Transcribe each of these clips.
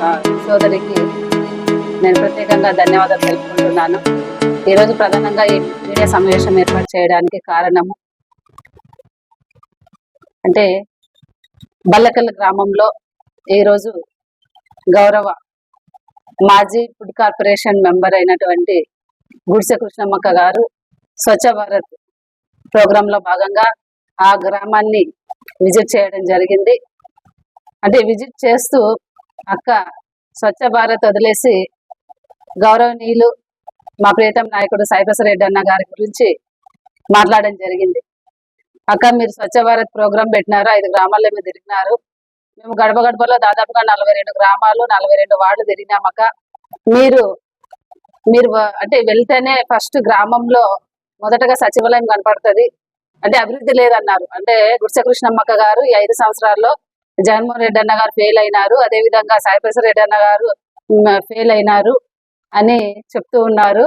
సోదరికి నేను ప్రత్యేకంగా ధన్యవాదాలు తెలుపుకుంటున్నాను. ఈరోజు ప్రధానంగా ఈ మీడియా సమావేశం ఏర్పాటు చేయడానికి కారణము అంటే బల్లకల్ గ్రామంలో ఈరోజు గౌరవ మాజీ ఫుడ్ కార్పొరేషన్ మెంబర్ అయినటువంటి గుడిసె కృష్ణమ్మక్క గారు స్వచ్ఛ భారత్ ప్రోగ్రాంలో భాగంగా ఆ గ్రామాన్ని విజిట్ చేయడం జరిగింది. అంటే విజిట్ చేస్తూ అక్క స్వచ్ఛ భారత్ వదిలేసి గౌరవనీయులు మా ప్రియతం నాయకుడు సాయిప్రస రెడ్డి అన్న గారి గురించి మాట్లాడడం జరిగింది. అక్క మీరు స్వచ్ఛ భారత్ ప్రోగ్రాం పెట్టినారు ఐదు గ్రామాల్లో మీరు తిరిగినారు. మేము గడప గడపలో దాదాపుగా నలభై రెండు గ్రామాలు నలభై రెండు వార్డులు తిరిగినామక్క మీరు మీరు అంటే వెళ్తేనే ఫస్ట్ గ్రామంలో మొదటగా సచివాలయం కనపడుతుంది. అంటే అభివృద్ధి లేదన్నారు. అంటే గుడిసె గారు ఈ ఐదు సంవత్సరాల్లో జగన్మోహన్ రెడ్డి అన్న గారు ఫెయిల్ అయినారు. అదే విధంగా సాయిప్రసాద్ రెడ్డి అన్న గారు ఫెయిల్ అయినారు అని చెప్తూ ఉన్నారు.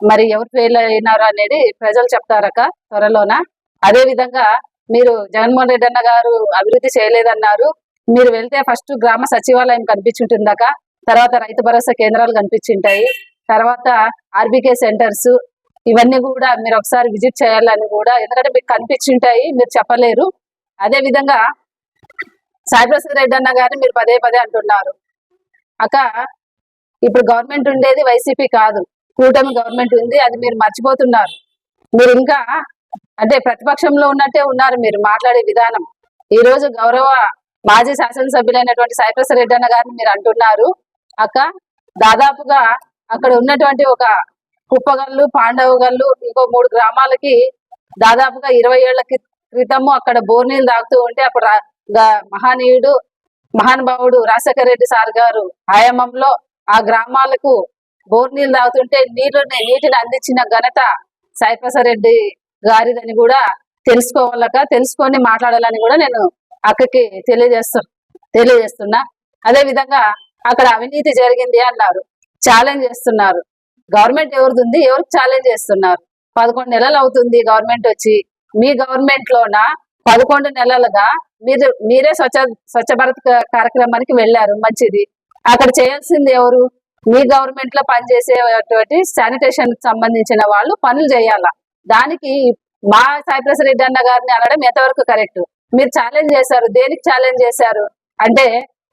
మరి ఎవరు ఫెయిల్ అయినారు అనేది ప్రజలు చెప్తారక త్వరలోన. అదే విధంగా మీరు జగన్మోహన్ రెడ్డి అన్న గారు అభివృద్ధి చేయలేదన్నారు. మీరు వెళ్తే ఫస్ట్ గ్రామ సచివాలయం కనిపించుంటుందక తర్వాత రైతు భరోసా కేంద్రాలు కనిపించింటాయి. తర్వాత ఆర్బీకే సెంటర్స్ ఇవన్నీ కూడా మీరు ఒకసారి విజిట్ చేయాలని కూడా. ఎందుకంటే మీకు కనిపించింటాయి మీరు చెప్పలేరు. అదే విధంగా సాయిప్రసాద్ రెడ్డి అన్న గారిని మీరు పదే పదే అంటున్నారు. అక్క ఇప్పుడు గవర్నమెంట్ ఉండేది వైసీపీ కాదు. కూటమి గవర్నమెంట్ ఉంది అది మీరు మర్చిపోతున్నారు. మీరు ఇంకా అంటే ప్రతిపక్షంలో ఉన్నట్టే ఉన్నారు మీరు మాట్లాడే విధానం. ఈ రోజు గౌరవ మాజీ శాసనసభ్యులైనటువంటి సాయిప్రసాద్ రెడ్డి అన్న గారిని మీరు అంటున్నారు. అక్క దాదాపుగా అక్కడ ఉన్నటువంటి ఒక కుప్పగల్లు పాండవగల్లు ఇంకో మూడు గ్రామాలకి దాదాపుగా ఇరవై ఏళ్ళ క్రితము అక్కడ బోర్నీలు తాగుతూ ఉంటే అప్పుడు మహానీయుడు మహానుభావుడు రాజశేఖర రెడ్డి సార్ గారు ఆయామంలో ఆ గ్రామాలకు బోర్ నీళ్ళు తాగుతుంటే నీళ్ళు నీటిని అందించిన ఘనత సాయిప్రసారెడ్డి గారిదని కూడా తెలుసుకోవాలక తెలుసుకొని మాట్లాడాలని కూడా నేను అక్కకి తెలియజేస్తు తెలియజేస్తున్నా. అదే విధంగా అక్కడ అవినీతి జరిగింది అన్నారు ఛాలెంజ్ చేస్తున్నారు. గవర్నమెంట్ ఎవరిది ఉంది? ఎవరికి ఛాలెంజ్ చేస్తున్నారు? పదకొండు నెలలు అవుతుంది గవర్నమెంట్ వచ్చి. మీ గవర్నమెంట్ లోన పదకొండు నెలలుగా మీరు మీరే స్వచ్ఛ స్వచ్ఛ భారత్ కార్యక్రమానికి వెళ్ళారు. మంచిది. అక్కడ చేయాల్సింది ఎవరు? మీ గవర్నమెంట్లో పనిచేసేటువంటి శానిటేషన్ సంబంధించిన వాళ్ళు పనులు చేయాలా? దానికి మా సాయిప్రస రెడ్డి అన్న గారిని అనడం ఎంతవరకు కరెక్ట్? మీరు ఛాలెంజ్ చేశారు. దేనికి ఛాలెంజ్ చేశారు? అంటే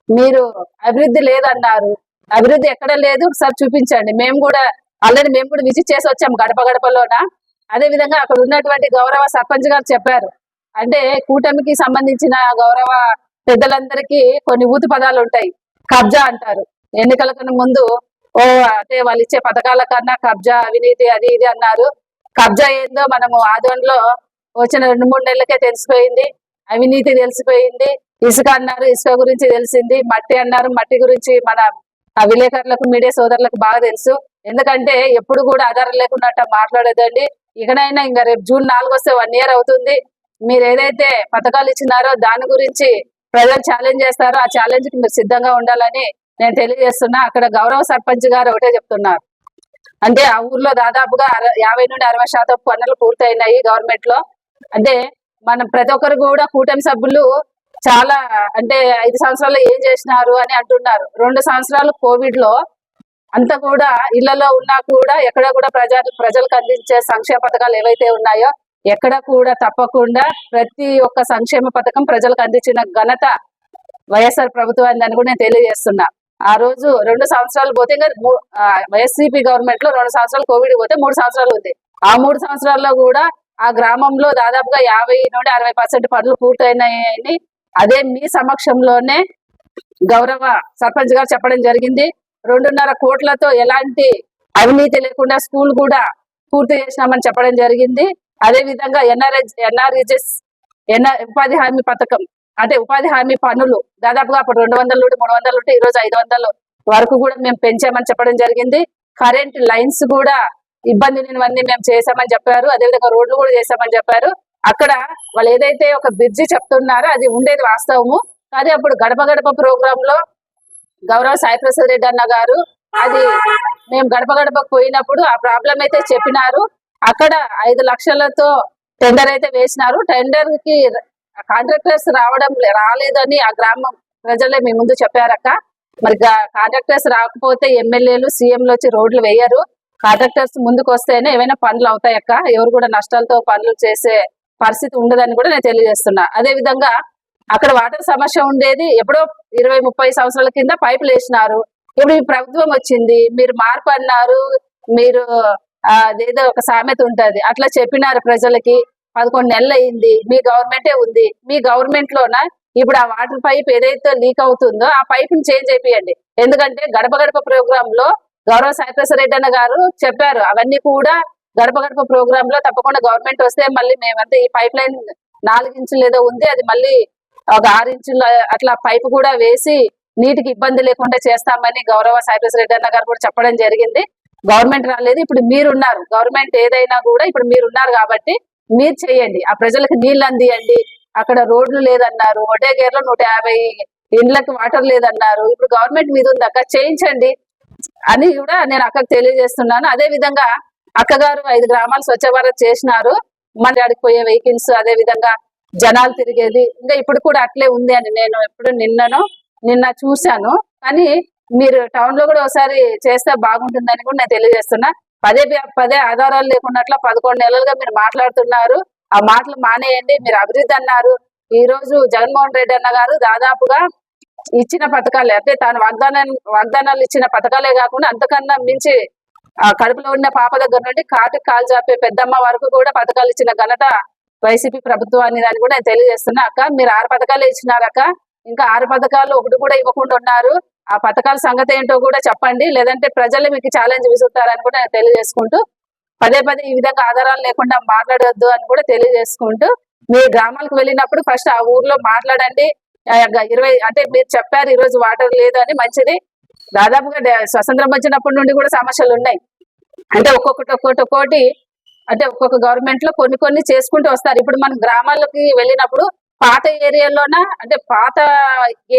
మీరు అభివృద్ధి లేదన్నారు. అభివృద్ధి ఎక్కడ లేదు? ఒకసారి చూపించండి. మేము కూడా ఆల్రెడీ మేము కూడా విజిట్ చేసి వచ్చాము గడప గడపలోన? అదే విధంగా అక్కడ ఉన్నటువంటి గౌరవ సర్పంచ్ గారు చెప్పారు. అంటే కూటమికి సంబంధించిన గౌరవ పెద్దలందరికీ కొన్ని ఊతి పదాలు ఉంటాయి. కబ్జా అంటారు. ఎన్నికల కన్నా ముందు ఓ అంటే వాళ్ళు ఇచ్చే పథకాల కన్నా కబ్జా అవినీతి అది ఇది అన్నారు. కబ్జా ఏందో మనము ఆదోన్లో వచ్చిన రెండు మూడు నెలలకే తెలిసిపోయింది. అవినీతి తెలిసిపోయింది. ఇసుక అన్నారు ఇసుక గురించి తెలిసింది. మట్టి అన్నారు మట్టి గురించి మన విలేకరులకు మీడియా సోదరులకు బాగా తెలుసు. ఎందుకంటే ఎప్పుడు కూడా ఆధారం లేకుండా మాట్లాడేదండి. ఇకనైనా ఇంకా రేపు జూన్ నాలుగు వస్తే వన్ ఇయర్ అవుతుంది. మీరు ఏదైతే పథకాలు ఇచ్చినారో దాని గురించి ప్రజలు ఛాలెంజ్ చేస్తారో ఆ ఛాలెంజ్కి మీరు సిద్ధంగా ఉండాలని నేను తెలియజేస్తున్నా. అక్కడ గౌరవ సర్పంచ్ గారు ఒకటే చెప్తున్నారు. అంటే ఆ ఊర్లో దాదాపుగా యాభై నుండి అరవై శాతం పనులు పూర్తయినాయి గవర్నమెంట్లో. అంటే మనం ప్రతి ఒక్కరు కూడా కూటమి సభ్యులు చాలా అంటే ఐదు సంవత్సరాలు ఏం చేసినారు అని అంటున్నారు. రెండు సంవత్సరాలు కోవిడ్లో అంతా కూడా ఇళ్ళలో ఉన్నా కూడా ఎక్కడ కూడా ప్రజా ప్రజలకు అందించే సంక్షేమ పథకాలు ఏవైతే ఉన్నాయో ఎక్కడ కూడా తప్పకుండా ప్రతి ఒక్క సంక్షేమ పథకం ప్రజలకు అందించిన ఘనత వైఎస్ఆర్ ప్రభుత్వాన్ని అని కూడా నేను తెలియజేస్తున్నా. ఆ రోజు రెండు సంవత్సరాలు పోతే ఇంకా వైఎస్సీపీ గవర్నమెంట్లో రెండు సంవత్సరాలు కోవిడ్ పోతే మూడు సంవత్సరాలు ఉంది. ఆ మూడు సంవత్సరాల్లో కూడా ఆ గ్రామంలో దాదాపుగా యాభై నుండి అరవై పర్సెంట్ పనులు పూర్తయినాయని అదే మీ సమక్షంలోనే గౌరవ సర్పంచ్ గారు చెప్పడం జరిగింది. రెండున్నర కోట్లతో ఎలాంటి అవినీతి లేకుండా స్కూల్ కూడా పూర్తి చేసినామని చెప్పడం జరిగింది. అదే విధంగా ఎన్ఆర్ఎస్ ఎన్ఆర్ఈజెస్ ఎన్ఆర్ ఉపాధి హామీ పథకం అంటే ఉపాధి హామీ పనులు దాదాపుగా అప్పుడు రెండు వందల నుండి మూడు వందలు నుండి ఈ రోజు ఐదు వందలు వరకు కూడా మేము పెంచామని చెప్పడం జరిగింది. కరెంట్ లైన్స్ కూడా ఇబ్బంది లేనివన్నీ మేము చేశామని చెప్పారు. అదేవిధంగా రోడ్లు కూడా చేశామని చెప్పారు. అక్కడ వాళ్ళు ఏదైతే ఒక బ్రిడ్జి చెప్తున్నారో అది ఉండేది వాస్తవము. కానీ అప్పుడు గడప గడప ప్రోగ్రామ్లో గౌరవ సాయి ప్రసాద్ రెడ్డి అన్న గారు అది మేము గడప గడప పోయినప్పుడు ఆ ప్రాబ్లం అయితే చెప్పినారు. అక్కడ ఐదు లక్షలతో టెండర్ అయితే వేసినారు. టెండర్కి కాంట్రాక్టర్స్ రావడం రాలేదని ఆ గ్రామం ప్రజలే మీ ముందు చెప్పారక్క. మరి కాంట్రాక్టర్స్ రాకపోతే ఎమ్మెల్యేలు సీఎంలు వచ్చి రోడ్లు వేయరు. కాంట్రాక్టర్స్ ముందుకు వస్తేనే ఏమైనా పనులు అవుతాయక్క. ఎవరు కూడా నష్టాలతో పనులు చేసే పరిస్థితి ఉండదని కూడా నేను తెలియజేస్తున్నా. అదే విధంగా అక్కడ వాటర్ సమస్య ఉండేది. ఎప్పుడో ఇరవై ముప్పై సంవత్సరాల కింద పైపులు వేసినారు. ఇప్పుడు ఈ ప్రభుత్వం వచ్చింది. మీరు మార్పు అన్నారు. మీరు అదేదో ఒక సామెత ఉంటది. అట్లా చెప్పినారు ప్రజలకి. పదకొండు నెలలు అయింది మీ గవర్నమెంటే ఉంది. మీ గవర్నమెంట్ లోన ఇప్పుడు ఆ వాటర్ పైప్ ఏదైతే లీక్ అవుతుందో ఆ పైప్ని చేంజ్ అయిపోయండి ఎందుకంటే గడప గడప ప్రోగ్రామ్లో గౌరవ సాయిప్రసాద్ రెడ్డి అన్న గారు చెప్పారు. అవన్నీ కూడా గడప గడప ప్రోగ్రామ్లో తప్పకుండా గవర్నమెంట్ వస్తే మళ్ళీ మేమంతా ఈ పైప్ లైన్ నాలుగు ఇంచులు ఏదో ఉంది అది మళ్ళీ ఒక ఆరు ఇంచుల అట్లా పైప్ కూడా వేసి నీటికి ఇబ్బంది లేకుండా చేస్తామని గౌరవ సాయిప్రసాద్ రెడ్డి అన్న గారు కూడా చెప్పడం జరిగింది. గవర్నమెంట్ రాలేదు ఇప్పుడు మీరున్నారు. గవర్నమెంట్ ఏదైనా కూడా ఇప్పుడు మీరున్నారు కాబట్టి మీరు చేయండి. ఆ ప్రజలకు నీళ్ళు అందియండి. అక్కడ రోడ్లు లేదన్నారు. ఒటేగేర్లో నూట యాభై ఇండ్లకు వాటర్ లేదన్నారు. ఇప్పుడు గవర్నమెంట్ మీద ఉంది అక్క. చేయించండి అని కూడా నేను అక్కకు తెలియజేస్తున్నాను. అదే విధంగా అక్కగారు ఐదు గ్రామాలు స్వచ్ఛ భారత్ చేసినారు. మన ఆడికి పోయే వెహికల్స్ అదే విధంగా జనాలు తిరిగేది. ఇంకా ఇప్పుడు కూడా అట్లే ఉంది అని నేను ఎప్పుడు నిన్నను నిన్న చూశాను. కానీ మీరు టౌన్లో కూడా ఒకసారి చేస్తే బాగుంటుందని కూడా నేను తెలియజేస్తున్నా. పదే పదే ఆధారాలు లేకున్నట్ల పదకొండు నెలలుగా మీరు మాట్లాడుతున్నారు. ఆ మాటలు మానేయండి. మీరు అభివృద్ధి అన్నారు. ఈ రోజు జగన్మోహన్ రెడ్డి అన్న గారు దాదాపుగా ఇచ్చిన పథకాలే అంటే తాను వాగ్దానం వాగ్దానాలు ఇచ్చిన పథకాలే కాకుండా అంతకన్నా మించి ఆ కడుపులో ఉన్న పాప దగ్గర నుండి కాటికి కాలు చాపే పెద్దమ్మ వరకు కూడా పథకాలు ఇచ్చిన ఘనత వైసీపీ ప్రభుత్వాన్ని అని కూడా నేను తెలియజేస్తున్నా. అక్క మీరు ఆరు పథకాలు ఇచ్చినారక్క. ఇంకా ఆరు పథకాలు ఒకటి కూడా ఇవ్వకుండా ఉన్నారు. ఆ పథకాల సంగతి ఏంటో కూడా చెప్పండి. లేదంటే ప్రజలు మీకు ఛాలెంజ్ విసురుతారని కూడా తెలియజేసుకుంటూ పదే పదే ఈ విధంగా ఆధారాలు లేకుండా మాట్లాడొద్దు అని కూడా తెలియజేసుకుంటూ మీ గ్రామాలకు వెళ్ళినప్పుడు ఫస్ట్ ఆ ఊర్లో మాట్లాడండి. ఇరవై అంటే మీరు చెప్పారు ఈ రోజు వాటర్ లేదు అని మంచిది. దాదాపుగా స్వతంత్రం వచ్చినప్పటి నుండి కూడా సమస్యలు ఉన్నాయి. అంటే ఒక్కొక్కటి ఒక్కొక్కటి ఒక్కోటి అంటే ఒక్కొక్క గవర్నమెంట్లో కొన్ని కొన్ని చేసుకుంటూ వస్తారు. ఇప్పుడు మనం గ్రామాలకి వెళ్ళినప్పుడు పాత ఏరియాలోన అంటే పాత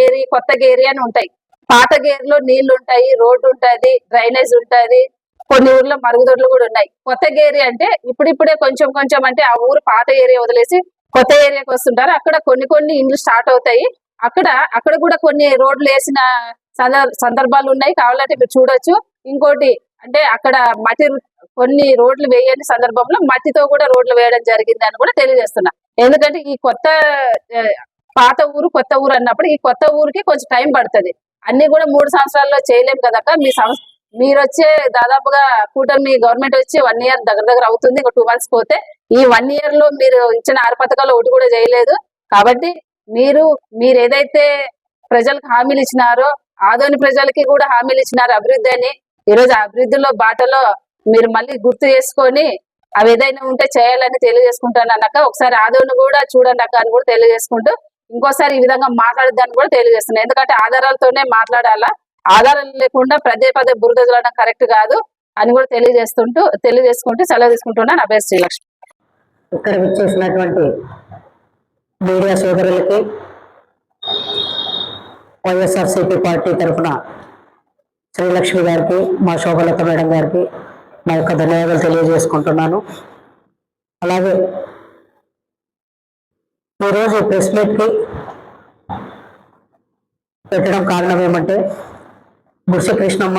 ఏరి కొత్త ఏరియా అని ఉంటాయి. పాత గేర్లో నీళ్ళు ఉంటాయి రోడ్డు ఉంటది డ్రైనేజ్ ఉంటది. కొన్ని ఊర్లో మరుగుదొడ్లు కూడా ఉన్నాయి. కొత్త గేరి అంటే ఇప్పుడిప్పుడే కొంచెం కొంచెం అంటే ఆ ఊరు పాత ఏరియా వదిలేసి కొత్త ఏరియాకి వస్తుంటారు. అక్కడ కొన్ని కొన్ని ఇండ్లు స్టార్ట్ అవుతాయి. అక్కడ అక్కడ కూడా కొన్ని రోడ్లు వేసిన సందర్- సందర్భాలు ఉన్నాయి. కావాలంటే మీరు చూడొచ్చు. ఇంకోటి అంటే అక్కడ మట్టి కొన్ని రోడ్లు వేయని సందర్భంలో మట్టితో కూడా రోడ్లు వేయడం జరిగింది అని కూడా తెలియజేస్తున్నా. ఎందుకంటే ఈ కొత్త పాత ఊరు కొత్త ఊరు అన్నప్పుడు ఈ కొత్త ఊరికి కొంచెం టైం పడుతుంది. అన్ని కూడా మూడు సంవత్సరాల్లో చేయలేము కదక్క. మీ సంవత్స మీరు వచ్చే దాదాపుగా కూటమి గవర్నమెంట్ వచ్చి వన్ ఇయర్ దగ్గర దగ్గర అవుతుంది. ఒక టూ మంత్స్ పోతే ఈ వన్ ఇయర్లో మీరు ఇచ్చిన ఆరు పథకాలు ఒకటి కూడా చేయలేదు. కాబట్టి మీరు మీరు ఏదైతే ప్రజలకు హామీలు ఇచ్చినారో ఆదోని ప్రజలకి కూడా హామీలు ఇచ్చినారు అభివృద్ధి అని. ఈ రోజు అభివృద్ధిలో బాటలో మీరు మళ్ళీ గుర్తు చేసుకొని అవి ఏదైనా ఉంటే చేయాలని తెలియజేసుకుంటాను అన్నాక ఒకసారి ఆదోని కూడా చూడండి అక్క అని కూడా తెలియజేసుకుంటూ ఇంకోసారి ఈ విధంగా మాట్లాడద్దని కూడా తెలియజేస్తున్నాను ఎందుకంటే ఆధారాలతోనే మాట్లాడాలా? ఆధారాలు లేకుండా పదే పదే బురద కరెక్ట్ కాదు అని కూడా తెలియజేస్తుంటూ తెలియజేసుకుంటూ సెలవు తీసుకుంటున్నాను. నా పేరు శ్రీలక్ష్మి. ఇక్కడ విచ్చేసినటువంటి మీడియా సోదరులకి వైఎస్ఆర్సీపీ పార్టీ తరఫున శ్రీలక్ష్మి గారికి మా శోభలత మేడం గారికి నా యొక్క ధన్యవాదాలు తెలియజేసుకుంటున్నాను. అలాగే ఈరోజు ప్రెస్ మీట్కి పెట్టడం కారణం ఏమంటే బుర్ష కృష్ణమ్మ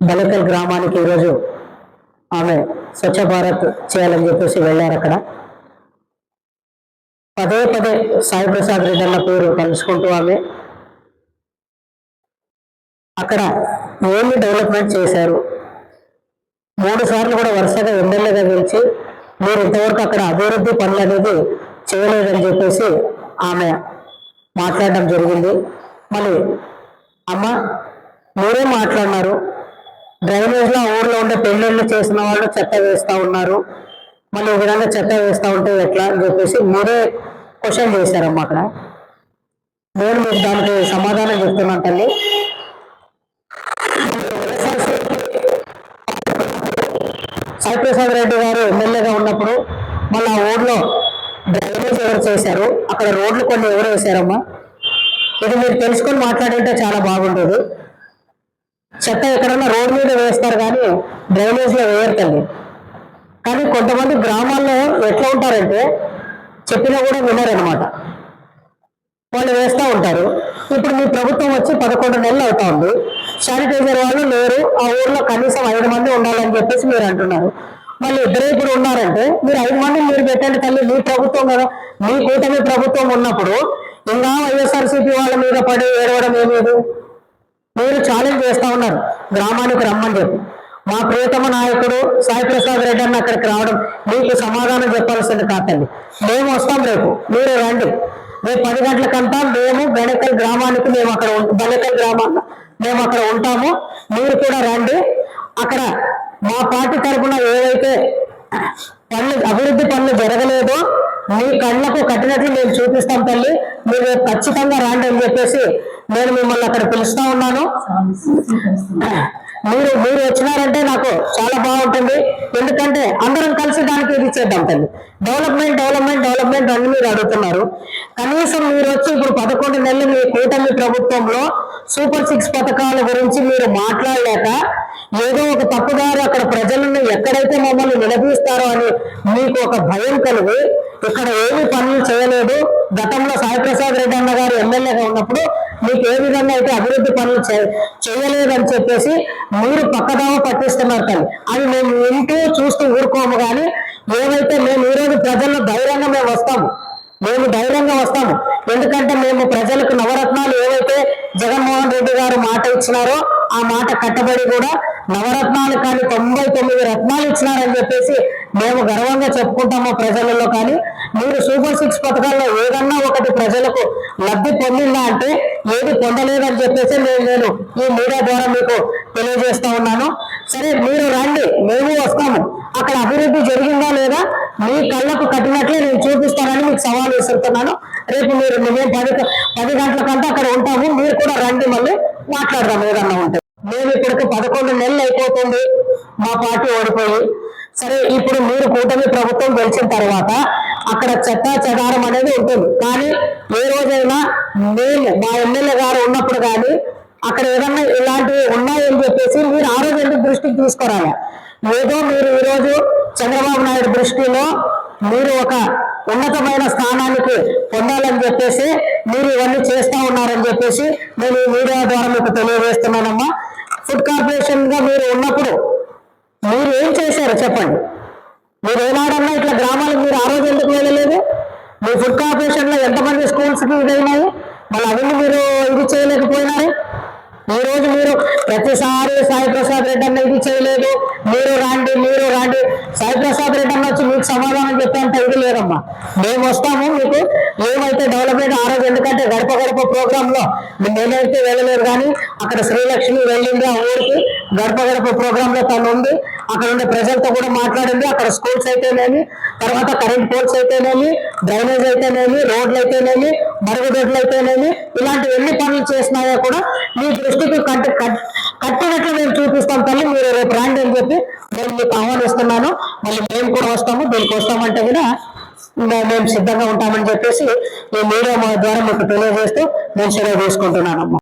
బలకల్ గ్రామానికి ఈరోజు ఆమె స్వచ్ఛ భారత్ చేయాలని చెప్పేసి వెళ్ళారు అక్కడ. పదే పదే సాయి ప్రసాద్ రెడ్డి అన్న పేరు తలుచుకుంటూ ఆమె అక్కడ ఏమి డెవలప్మెంట్ చేశారు. మూడు సార్లు కూడా వరుసగా ఎమ్మెల్యేగా గెలిచి మీరు ఇంతవరకు అక్కడ అభివృద్ధి పనులు అనేది చేయలేదని చెప్పేసి ఆమె మాట్లాడడం జరిగింది. మళ్ళీ అమ్మ మీరే మాట్లాడినారు. డ్రైనేజ్లో ఊర్లో ఉండే పెళ్ళిళ్ళు చేసిన వాళ్ళు చెత్త వేస్తూ ఉన్నారు. మళ్ళీ ఈ విధంగా చెత్త వేస్తూ ఉంటే ఎట్లా అని చెప్పేసి మీరే క్వశ్చన్ చేశారమ్మా అక్కడ. నేను మీకు దానికి సమాధానం చెప్తున్నాను తల్లి. సాయిప్రసాద్ రెడ్డి గారు ఎమ్మెల్యేగా ఉన్నప్పుడు మళ్ళీ ఆ ఊర్లో డ్రైనేజ్ ఎవరు చేశారు? అక్కడ రోడ్లు కొన్ని ఎవరు వేశారమ్మా? ఇది మీరు తెలుసుకొని మాట్లాడుంటే చాలా బాగుంటుంది. చెత్త ఎక్కడన్నా రోడ్ మీద వేస్తారు కానీ డ్రైనేజ్లో వేయరు తల్లి. కానీ కొంతమంది గ్రామాల్లో ఎట్లా ఉంటారంటే చెప్పినా కూడా వినరనమాట వాళ్ళు వేస్తూ ఉంటారు. ఇప్పుడు మీ ప్రభుత్వం వచ్చి పదకొండు నెలలు అవుతా ఉంది. శానిటైజర్ వాళ్ళు లేరు. ఆ ఊర్లో కనీసం ఐదు మంది ఉండాలని చెప్పేసి మీరు అంటున్నారు. మళ్ళీ ఇద్దరు ఇప్పుడు ఉన్నారంటే మీరు ఐదు మంది పెట్టండి తల్లి మీ ప్రభుత్వం కదా. మీ కూటమి ప్రభుత్వం ఉన్నప్పుడు ఇంకా వైఎస్ఆర్సీపీ వాళ్ళ మీద పడి ఏడవడం ఏమేది మీరు ఛాలెంజ్ చేస్తా ఉన్నారు. గ్రామానికి రమ్మని చెప్పి. మా ప్రియతమ నాయకుడు సాయి ప్రసాద్ రెడ్డి అన్న అక్కడికి రావడం మీకు సమాధానం చెప్పాల్సింది కాదండి. మేము వస్తాం రేపు. మీరు రండి. రేపు పది గంటలకంతా మేము గణకల్ గ్రామానికి మేము అక్కడ ఉం- గణకల్ మేము అక్కడ ఉంటాము. మీరు కూడా రండి. అక్కడ మా పార్టీ తరఫున ఏవైతే పనులు అభివృద్ధి పనులు జరగలేదు. మీ కళ్ళకు కట్టినట్లు మేము చూపిస్తాం తల్లి. మీరు ఖచ్చితంగా రాండి అని చెప్పేసి నేను మిమ్మల్ని అక్కడ పిలుస్తా ఉన్నాను. మీరు మీరు వచ్చినారంటే నాకు చాలా బాగుంటుంది. ఎందుకంటే అందరం కలిసి దానికి ఇది చేద్దాం తల్లి. డెవలప్మెంట్ డెవలప్మెంట్ డెవలప్మెంట్ అని మీరు అడుగుతున్నారు. కనీసం మీరు వచ్చి ఇప్పుడు పదకొండు నెలలు మీ కూటమి ప్రభుత్వంలో సూపర్ సిక్స్ పథకాల గురించి మీరు మాట్లాడలేక ఏదో ఒక తప్పుదారు అక్కడ ప్రజలను ఎక్కడైతే మమ్మల్ని నిలదీస్తారో అని మీకు ఒక భయం కలిగి ఇక్కడ ఏమి పనులు చేయలేదు. గతంలో సాయి ప్రసాద్ రెడ్డి అన్న గారు ఎమ్మెల్యేగా ఉన్నప్పుడు మీకు ఏ విధంగా అయితే అభివృద్ధి పనులు చేయలేదని చెప్పేసి మీరు పక్కదావ పట్టిస్తున్నారు తల్లి. అవి మేము వింటూ చూస్తూ ఊరుకోము కానీ మేమైతే మేము ఈరోజు ప్రజల్లో ధైర్యంగా మేము వస్తాము మేము ధైర్యంగా వస్తాము ఎందుకంటే మేము ప్రజలకు నవరత్నాలు ఏవైతే జగన్మోహన్ రెడ్డి గారు మాట ఇచ్చినారో. ఆ మాట కట్టబడి కూడా నవరత్నాలు కానీ తొంభై తొమ్మిది రత్నాలు ఇచ్చినారని చెప్పేసి మేము గర్వంగా చెప్పుకుంటాము ప్రజలలో కానీ. మీరు సూపర్ సిక్స్ పథకాల్లో ఏదన్నా ఒకటి ప్రజలకు లబ్ధి పొందిందా అంటే ఏది పొందలేదని చెప్పేసి నేను నేను ఈ మీడియా ద్వారా మీకు తెలియజేస్తా ఉన్నాను. సరే మీరు రండి. మేము వస్తాము. అక్కడ అభివృద్ధి జరిగిందా మీ కళ్ళకు కట్టినట్లే నేను చూపిస్తానని మీకు సవాల్ విసురుతున్నాను. రేపు మీరు మేము పది పది గంటలకంతా అక్కడ ఉంటాము. మీరు కూడా రండి మళ్ళీ మాట్లాడదాం ఏదన్నా ఉంటే. మేము ఇప్పటికి పదకొండు నెలలు అయిపోతుంది. మా పార్టీ ఓడిపోయి. సరే ఇప్పుడు మీరు కూటమి ప్రభుత్వం గెలిచిన తర్వాత అక్కడ చెత్త చెదారం అనేది ఉంటుంది. కానీ ఏ రోజైనా మేము మా ఎమ్మెల్యే గారు ఉన్నప్పుడు కానీ అక్కడ ఏదన్నా ఇలాంటివి ఉన్నాయని చెప్పేసి మీరు ఆ రోజు ఎందుకు దృష్టికి తీసుకురాలి? ఏదో మీరు ఈరోజు చంద్రబాబు నాయుడు దృష్టిలో మీరు ఒక ఉన్నతమైన స్థానానికి పొందాలని చెప్పేసి మీరు ఇవన్నీ చేస్తా ఉన్నారని చెప్పేసి నేను ఈ మీడియా ద్వారా మీకు తెలియజేస్తున్నానమ్మా. ఫుడ్ కార్పొరేషన్గా మీరు ఉన్నప్పుడు మీరు ఏం చేశారు చెప్పండి. మీరు ఏనాడన్నా ఇట్లా గ్రామాలకు మీరు ఆ రోజు ఎందుకు వెళ్ళలేదు? మీ ఫుడ్ కార్పొరేషన్లో ఎంతమంది స్కూల్స్ ఇదైనాయి? మళ్ళీ అవన్నీ మీరు ఇది చేయలేకపోయినారు? ఈ రోజు మీరు ప్రతిసారి సాయి ప్రసాద్ రెడ్డి అన్న ఇది చేయలేదు. మీరు రాండి మీరు రాండి. సాయి ప్రసాద్ రెడ్డి అన్న వచ్చి మీకు సమాధానం చెప్పేంత ఇది లేదమ్మా. మేము వస్తాము మీకు. ఏమైతే డెవలప్మెంట్ ఆ రోజు ఎందుకంటే గడప గడప ప్రోగ్రామ్లో నేనైతే వెళ్ళలేదు కానీ అక్కడ శ్రీలక్ష్మి వెళ్ళింది ఆ ఊరికి. గడప గడప ప్రోగ్రామ్లో తను ఉంది. అక్కడ ఉండే ప్రజలతో కూడా మాట్లాడింది. అక్కడ స్కూల్స్ అయితేనేమి తర్వాత కరెంట్ పోల్స్ అయితేనేమి డ్రైనేజ్ అయితేనేమి రోడ్లు అయితేనేమి మరుగుదొడ్లు అయితేనేమి ఇలాంటి ఎన్ని పనులు చేసినాయో కూడా మీకు దృష్టికి కట్టి కట్- కట్టినట్లు మేము చూపిస్తాం తల్లి మీరు రేపు రాండి అని చెప్పి నేను మీకు ఆహ్వానిస్తున్నాను. మళ్ళీ మేము కూడా వస్తాము దీనికి వస్తామంటే కూడా మేము సిద్ధంగా ఉంటామని చెప్పేసి ఈ మీడియా ద్వారా మీకు తెలియజేస్తూ నేను సెలవు తీసుకుంటున్నానమ్మా.